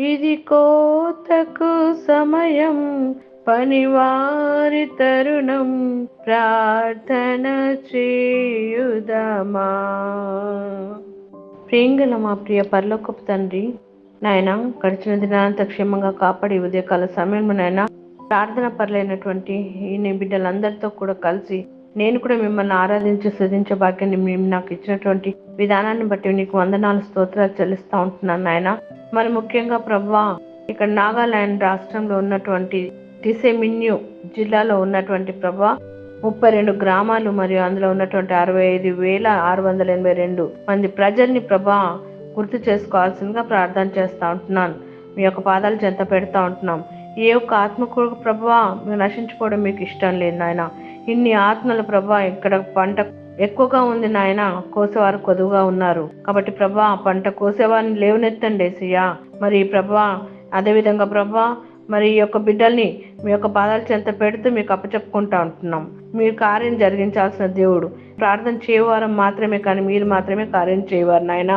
ఇది కోతకు సమయం పనివారి తరుణం ప్రార్థన చేయుదమా. ప్రియంగల మా ప్రియ పరలోకపు తండ్రి నాయన గడిచిన దినాంత క్షేమంగా కాపాడి ఉదయకాల సమయంలో నాయన ప్రార్థన పరులైనటువంటి ఈ నీ బిడ్డలందరితో కూడా కలిసి నేను కూడా మిమ్మల్ని ఆరాధించి శుధించే భాగ్యాన్ని మేము నాకు ఇచ్చినటువంటి విధానాన్ని బట్టి నీకు వందనాలు స్తోత్రాలు చెల్లిస్తా ఉంటున్నాను నాయన. మరి ముఖ్యంగా ప్రభా ఇక్కడ నాగాలాండ్ రాష్ట్రంలో ఉన్నటువంటి టిసెమిన్యూ జిల్లాలో ఉన్నటువంటి ప్రభా ముప్పై రెండు గ్రామాలు మరియు అందులో ఉన్నటువంటి అరవై ఐదు వేల ఆరు వందల ఎనభై రెండు మంది ప్రజల్ని ప్రభా గుర్తు చేసుకోవాల్సిందిగా ప్రార్థన చేస్తూ ఉంటున్నాను. మీ యొక్క పాదాలు చెంత పెడతా ఉంటున్నాం. ఏ ఒక్క ఆత్మ కూడా ప్రభా మీరు నశించుకోవడం మీకు ఇష్టం లేదు నాయన. ఇన్ని ఆత్మల ప్రభా ఇక్కడ పంట ఎక్కువగా ఉంది నాయన కోసేవారు కొదువుగా ఉన్నారు. కాబట్టి ప్రభా పంట కోసేవారిని లేవనెత్తండి ఏసయ్యా మరి ప్రభా అదేవిధంగా ప్రభా మరి ఈ యొక్క బిడ్డల్ని మీ యొక్క పాదాల చెంత పెడుతూ మీకు అప్పచెప్పుకుంటా ఉంటున్నాం. మీరు కార్యం జరిగించాల్సిన దేవుడు. ప్రార్థన చేయవారం మాత్రమే కానీ మీరు మాత్రమే కార్యం చేయవారు నాయన.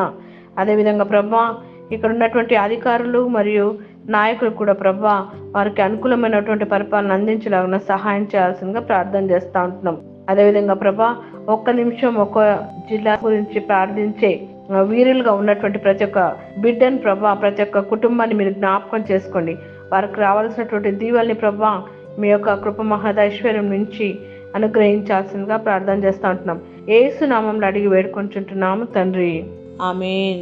అదేవిధంగా ప్రభా ఇక్కడ ఉన్నటువంటి అధికారులు మరియు నాయకులు కూడా ప్రభా వారికి అనుకూలమైనటువంటి పరిపాలన అందించలాగిన సహాయం చేయాల్సిందిగా ప్రార్థన చేస్తూ ఉంటున్నాం. అదేవిధంగా ప్రభా ఒక్క నిమిషం ఒక్క జిల్లా గురించి ప్రార్థించే వీరులుగా ఉన్నటువంటి ప్రతి ఒక్క బిడ్డని ప్రభా ప్రతి ఒక్క కుటుంబాన్ని మీరు జ్ఞాపకం చేసుకోండి. వారికి రావాల్సినటువంటి దీవెల్ని ప్రభా మీ యొక్క కృప మహదైశ్వర్యం నుంచి అనుగ్రహించాల్సిందిగా ప్రార్థన చేస్తూ ఉంటున్నాం. ఏసునామంలో అడిగి వేడుకుంటుంటున్నాము తండ్రి. ఆమెన్.